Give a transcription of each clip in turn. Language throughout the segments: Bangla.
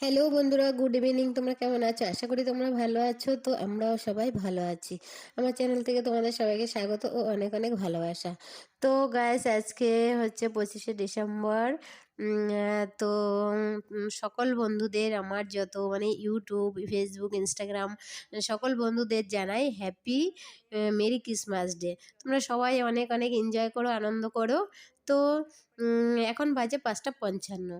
হ্যালো বন্ধুরা গুড ইভিনিং তোমরা কেমন আছো? আশা করি তোমরা ভালো আছো, তো আমরাও সবাই ভালো আছি। আমার চ্যানেল থেকে তোমাদের সবাইকে স্বাগত ও অনেক অনেক ভালোবাসা। তো গায়েস আজকে হচ্ছে পঁচিশে ডিসেম্বর তো সকল বন্ধুদের আমার যত মানে ইউটিউব ফেসবুক ইনস্টাগ্রাম সকল বন্ধুদের জানাই হ্যাপি মেরি ক্রিসমাস ডে তোমরা সবাই অনেক অনেক এনজয় করো, আনন্দ করো। তো এখন বাজে পাঁচটা পঞ্চান্ন।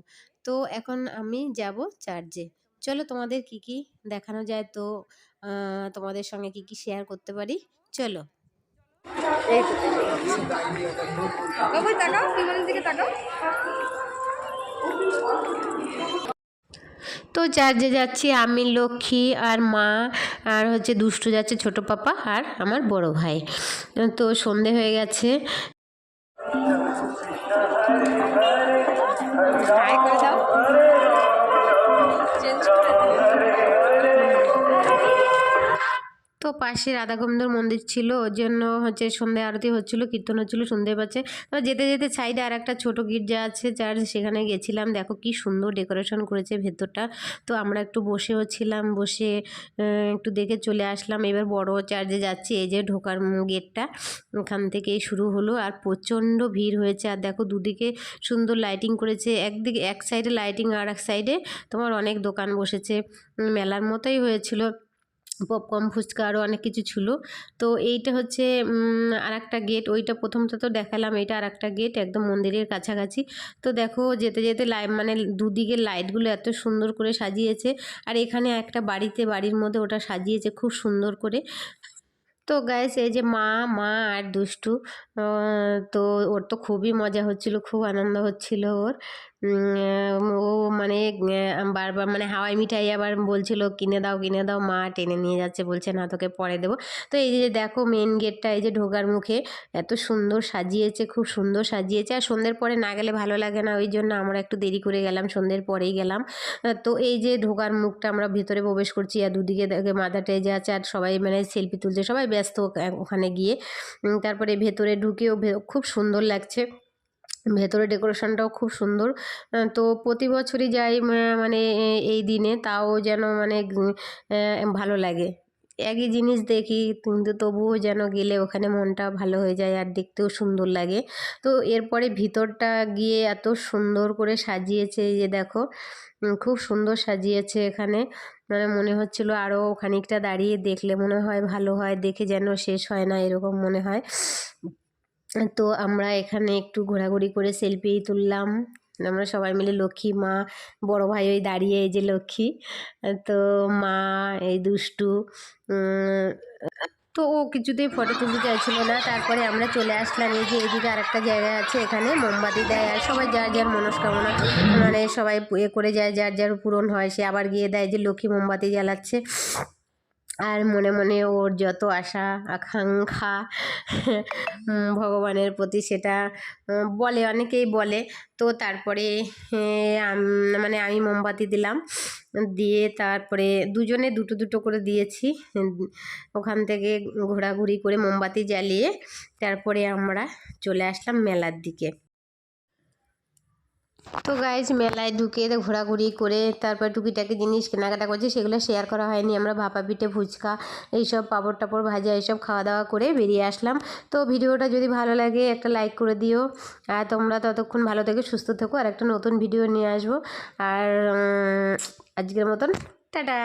তো এখন আমি যাব চার্জে চলো তোমাদের কি কি দেখানো যায় তো তোমাদের সঙ্গে কি কি শেয়ার করতে পারি? চলো। তো চার্জে যাচ্ছি আমি লক্ষ্মী আর মা আর হচ্ছে দুষ্টু যাচ্ছে ছোট পাপা আর আমার বড় ভাই। তো সন্ধে হয়ে গেছে। পাশে রাধাগোবিন্দর মন্দির ছিল, ওর জন্য হচ্ছে সন্ধে আরতি হচ্ছিল, কীর্তন হচ্ছিল শুনতে পাচ্ছে। তো যেতে যেতে সাইডে আর একটা ছোটো গির্জা আছে চার্চ সেখানে গেছিলাম। দেখো কি সুন্দর ডেকোরেশন করেছে ভেতরটা। তো আমরা একটু বসেও ছিলাম, বসে একটু দেখে চলে আসলাম। এবার বড় চার্জে যাচ্ছি, এই যে ঢোকার গেটটা। ওখান থেকেই শুরু হলো, আর প্রচণ্ড ভিড় হয়েছে। আর দেখো দুদিকে সুন্দর লাইটিং করেছে। একদিকে, এক সাইডে লাইটিং আর এক সাইডে তোমার অনেক দোকান বসেছে। মেলার মতোই হয়েছিল। পপকর্ন, ফুচকা আরও অনেক কিছু ছিল। তো এইটা হচ্ছে আর একটা গেট ওইটা প্রথমটা তো দেখালাম এটা আর একটা গেট একদম মন্দিরের কাছাকাছি। তো দেখো, যেতে যেতে লাই মানে দুদিকে লাইটগুলো এত সুন্দর করে সাজিয়েছে, আর এখানে একটা বাড়িতে, বাড়ির মধ্যে ওটা সাজিয়েছে খুব সুন্দর করে। তো গাইস এই যে মা মা আর দুষ্টু তো ওর তো খুবই মজা হচ্ছিল, খুব আনন্দ হচ্ছিল ওর। ও মানে বারবার মানে হাওয়াই মিঠাই আবার বলছিল, কিনে দাও কিনে দাও, মা টেনে নিয়ে যাচ্ছে। বলছে, না, তোকে পরে দেবো। তো এই যে, দেখো মেন গেটটা এই যে, ঢোকার মুখে এত সুন্দর সাজিয়েছে, খুব সুন্দর সাজিয়েছে। আর সন্ধ্যের পরে না গেলে ভালো লাগে না, ওই জন্য আমরা একটু দেরি করে গেলাম, সন্ধ্যের পরেই গেলাম। তো এই যে, ঢোকার মুখটা আমরা ভেতরে প্রবেশ করছি, আর দুদিকে দেখে মাথা টেজে আছে, আর সবাই মানে সেলফি তুলছে, সবাই ব্যস্ত ওখানে গিয়ে। তারপরে ভেতরে ঢুকেও খুব সুন্দর লাগছে। ভেতরে ডেকোরেশনটাও খুব সুন্দর। তো প্রতি বছরই যাই মানে এই দিনে তাও যেন মানে ভালো লাগে। একই জিনিস দেখি, কিন্তু তবুও যেন গেলে ওখানে মনটা ভালো হয়ে যায় আর দেখতেও সুন্দর লাগে। তো এরপরে ভিতরটা গিয়ে এত সুন্দর করে সাজিয়েছে যে দেখো খুব সুন্দর সাজিয়েছে এখানে। মানে মনে হচ্ছিল আরও খানিকটা দাঁড়িয়ে দেখলে মনে হয় ভালো হয়, দেখে যেন শেষ হয় না, এরকম মনে হয়। তো আমরা এখানে একটু ঘোরাঘুরি করে সেলফি তুললাম। আমরা সবাই মিলে লক্ষ্মী, মা, বড় ভাই ওই দাঁড়িয়ে এই যে লক্ষ্মী, তো মা, এই দুষ্টু তো ও কিছুতেই ফটো তুলতে চাইছিল না। তারপরে আমরা চলে আসলাম। এই যে এদিকে আরেকটা জায়গা আছে এখানে, মোমবাতি দেয় আর সবাই যার যার মনস্কামনা মানে সবাই এ করে যায়, যার যার পূরণ হয়। সে আবার গিয়ে দেয় যে লক্ষ্মী মোমবাতি জ্বালাচ্ছে। আর মনে মনে ওর যত আশা, আকাঙ্ক্ষা ভগবানের প্রতি সেটা বলে, অনেকেই বলে। তো তারপরে মানে আমি মোমবাতি দিলাম, দিয়ে তারপরে দুজনে দুটো দুটো করে দিয়েছি। ওখান থেকে ঘোরাঘুরি করে মোমবাতি জ্বালিয়ে তারপরে আমরা চলে আসলাম মেলার দিকে। তো গাইজ মেলায় ঢুকে ঘোরাঘুরি করে তারপর টুকিটাকি জিনিস কেনাকাটা করছি, সেগুলো শেয়ার করা হয়নি। আমরা ভাপা পিঠে, ফুচকা এইসব, পাপড় টাপড় ভাজা এইসব খাওয়া দাওয়া করে বেরিয়ে আসলাম। তো ভিডিওটা যদি ভালো লাগে, একটা লাইক করে দিও। আর তোমরা ততক্ষণ ভালো থেকে, সুস্থ থেকো। আর একটা নতুন ভিডিও নিয়ে আসব। আর আজকের মতন, টাটা!